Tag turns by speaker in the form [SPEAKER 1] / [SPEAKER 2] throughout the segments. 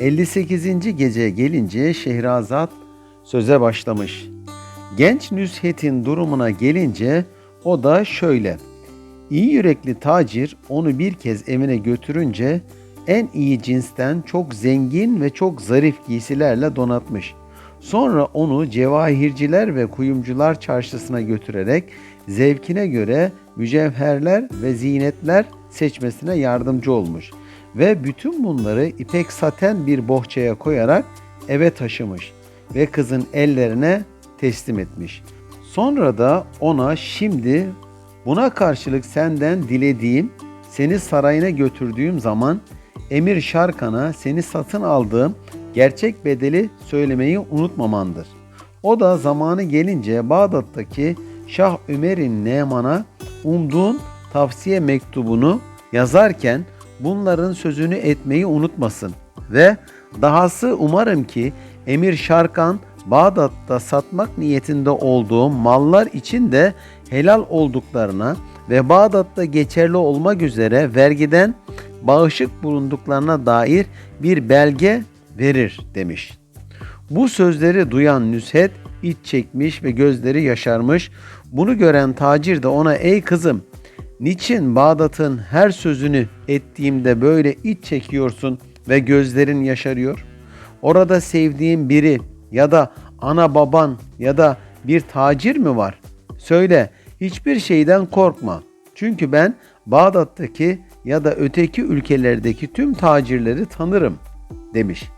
[SPEAKER 1] 58. geceye gelince Şehrazat söze başlamış. Genç Nüshet'in durumuna gelince o da şöyle. İyi yürekli tacir onu bir kez evine götürünce en iyi cinsten çok zengin ve çok zarif giysilerle donatmış. Sonra onu cevahirciler ve kuyumcular çarşısına götürerek zevkine göre mücevherler ve zinetler seçmesine yardımcı olmuş ve bütün bunları ipek saten bir bohçaya koyarak eve taşımış ve kızın ellerine teslim etmiş. Sonra da ona şimdi buna karşılık senden dilediğim seni sarayına götürdüğüm zaman Emir Şarkan'a seni satın aldığım gerçek bedeli söylemeyi unutmamandır. O da zamanı gelince Bağdat'taki Şah Ömer'in Neman'a umduğun tavsiye mektubunu yazarken bunların sözünü etmeyi unutmasın. Ve dahası umarım ki Emir Şarkan Bağdat'ta satmak niyetinde olduğum mallar için de helal olduklarına ve Bağdat'ta geçerli olmak üzere vergiden bağışık bulunduklarına dair bir belge verir demiş. Bu sözleri duyan Nüshet iç çekmiş ve gözleri yaşarmış. Bunu gören tacir de ona ey kızım niçin Bağdat'ın her sözünü ettiğimde böyle iç çekiyorsun ve gözlerin yaşarıyor? Orada sevdiğin biri ya da ana baban ya da bir tacir mi var? Söyle hiçbir şeyden korkma. Çünkü ben Bağdat'taki ya da öteki ülkelerdeki tüm tacirleri tanırım demiş.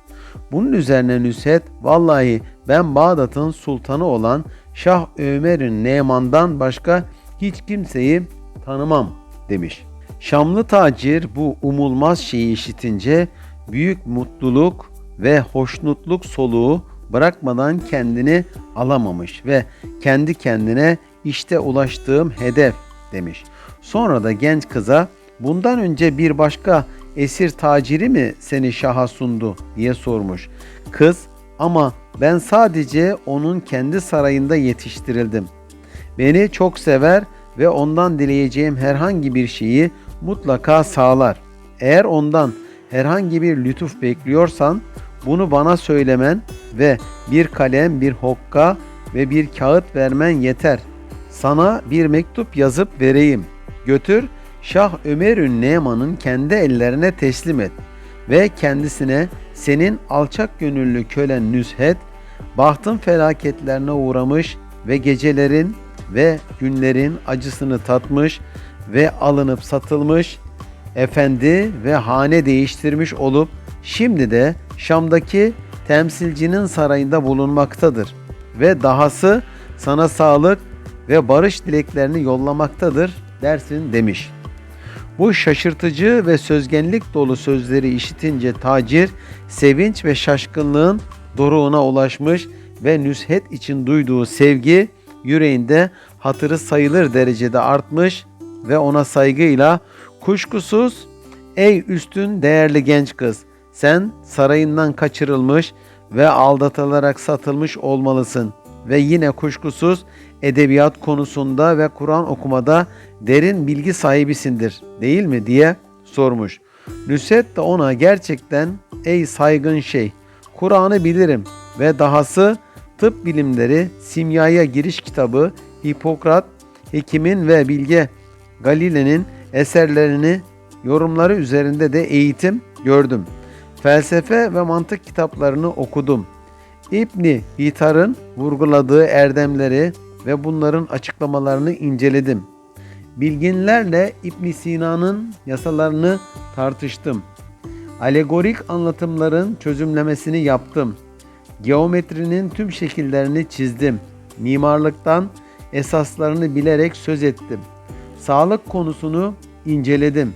[SPEAKER 1] Bunun üzerine Nüshet vallahi ben Bağdat'ın sultanı olan Şah Ömer'in Neman'dan başka hiç kimseyi tanımam demiş. Şamlı tacir bu umulmaz şeyi işitince büyük mutluluk ve hoşnutluk soluğu bırakmadan kendini alamamış ve kendi kendine işte ulaştığım hedef demiş. Sonra da genç kıza bundan önce bir başka esir taciri mi seni şaha sundu diye sormuş. Kız ama ben sadece onun kendi sarayında yetiştirildim. Beni çok sever ve ondan dileyeceğim herhangi bir şeyi mutlaka sağlar. Eğer ondan herhangi bir lütuf bekliyorsan bunu bana söylemen ve bir kalem, bir hokka ve bir kağıt vermen yeter. Sana bir mektup yazıp vereyim. Götür Şah Ömer'ün Neman'ın kendi ellerine teslim et ve kendisine senin alçak gönüllü kölen Nüshet, bahtın felaketlerine uğramış ve gecelerin ve günlerin acısını tatmış ve alınıp satılmış, efendi ve hane değiştirmiş olup şimdi de Şam'daki temsilcinin sarayında bulunmaktadır ve dahası sana sağlık ve barış dileklerini yollamaktadır dersin demiş. Bu şaşırtıcı ve sözgenlik dolu sözleri işitince tacir sevinç ve şaşkınlığın doruğuna ulaşmış ve nüshet için duyduğu sevgi yüreğinde hatırı sayılır derecede artmış ve ona saygıyla kuşkusuz ey üstün değerli genç kız sen sarayından kaçırılmış ve aldatılarak satılmış olmalısın ve yine kuşkusuz edebiyat konusunda ve Kur'an okumada derin bilgi sahibisindir değil mi diye sormuş. Nüset de ona gerçekten ey saygın şey Kur'an'ı bilirim ve dahası tıp bilimleri simyaya giriş kitabı Hipokrat, hekimin ve bilge Galile'nin eserlerini yorumları üzerinde de eğitim gördüm. Felsefe ve mantık kitaplarını okudum. İbni Hitar'ın vurguladığı erdemleri ve bunların açıklamalarını inceledim. Bilginlerle İbn Sina'nın yasalarını tartıştım. Alegorik anlatımların çözümlemesini yaptım. Geometrinin tüm şekillerini çizdim. Mimarlıktan esaslarını bilerek söz ettim. Sağlık konusunu inceledim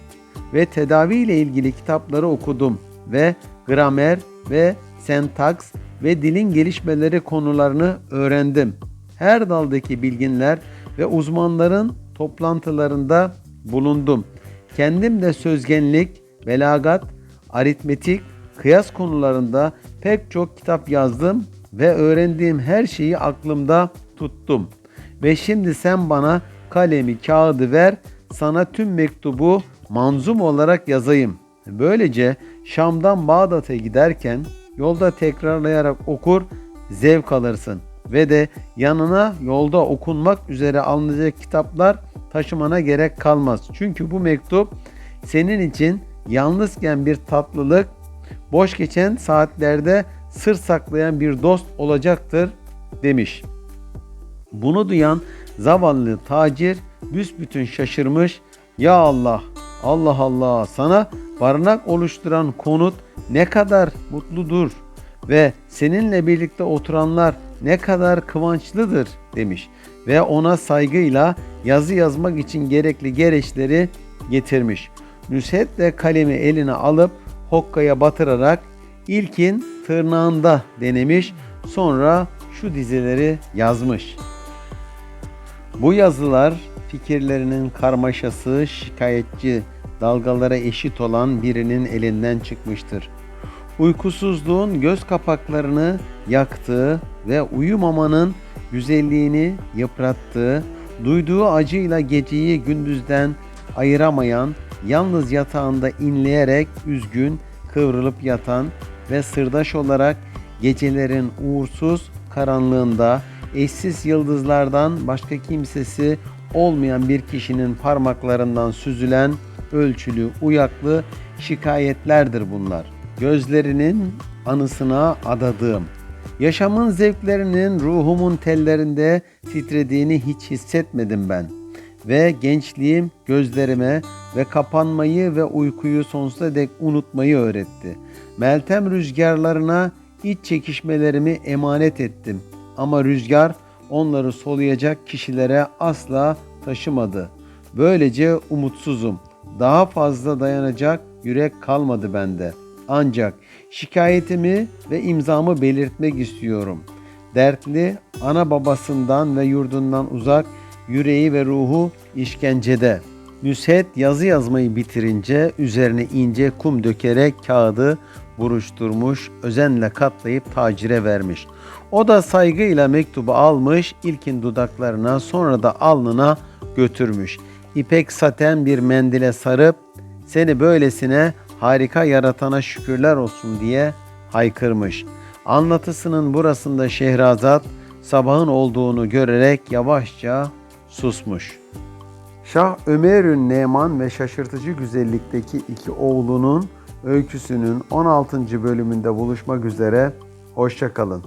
[SPEAKER 1] ve tedavi ile ilgili kitapları okudum ve gramer ve sentaks ve dilin gelişmeleri konularını öğrendim. Her daldaki bilginler ve uzmanların toplantılarında bulundum. Kendim de sözgenlik, belagat, aritmetik, kıyas konularında pek çok kitap yazdım ve öğrendiğim her şeyi aklımda tuttum. Ve şimdi sen bana kalemi, kağıdı ver, sana tüm mektubu manzum olarak yazayım. Böylece Şam'dan Bağdat'a giderken yolda tekrarlayarak okur, zevk alırsın ve de yanına yolda okunmak üzere alınacak kitaplar taşımana gerek kalmaz. Çünkü bu mektup senin için yalnızken bir tatlılık, boş geçen saatlerde sır saklayan bir dost olacaktır demiş. Bunu duyan zavallı tacir büsbütün şaşırmış. Ya Allah, Allah Allah sana barınak oluşturan konut ne kadar mutludur ve seninle birlikte oturanlar ne kadar kıvançlıdır demiş ve ona saygıyla yazı yazmak için gerekli gereçleri getirmiş. Nüshet de kalemi eline alıp hokkaya batırarak ilkin tırnağında denemiş sonra şu dizeleri yazmış. Bu yazılar fikirlerinin karmaşası şikayetçi dalgalara eşit olan birinin elinden çıkmıştır. Uykusuzluğun göz kapaklarını yaktığı ve uyumamanın güzelliğini yıprattığı, duyduğu acıyla geceyi gündüzden ayıramayan, yalnız yatağında inleyerek üzgün, kıvrılıp yatan ve sırdaş olarak gecelerin uğursuz karanlığında eşsiz yıldızlardan başka kimsesi olmayan bir kişinin parmaklarından süzülen ölçülü, uyaklı şikayetlerdir bunlar. Gözlerinin anısına adadığım, yaşamın zevklerinin ruhumun tellerinde titrediğini hiç hissetmedim ben. Ve gençliğim gözlerime ve kapanmayı ve uykuyu sonsuza dek unutmayı öğretti. Meltem rüzgarlarına iç çekişmelerimi emanet ettim. Ama rüzgar onları soluyacak kişilere asla taşımadı. Böylece umutsuzum. Daha fazla dayanacak yürek kalmadı bende. Ancak şikayetimi ve imzamı belirtmek istiyorum. Dertli ana babasından ve yurdundan uzak yüreği ve ruhu işkencede. Nüshet yazı yazmayı bitirince üzerine ince kum dökerek kağıdı buruşturmuş, özenle katlayıp tacire vermiş. O da saygıyla mektubu almış, ilkin dudaklarına sonra da alnına götürmüş. İpek saten bir mendile sarıp seni böylesine harika yaratana şükürler olsun diye haykırmış. Anlatısının burasında Şehrazat sabahın olduğunu görerek yavaşça susmuş. Şah Ömerün Neman ve şaşırtıcı güzellikteki iki oğlunun öyküsünün 16. bölümünde buluşmak üzere. Hoşçakalın.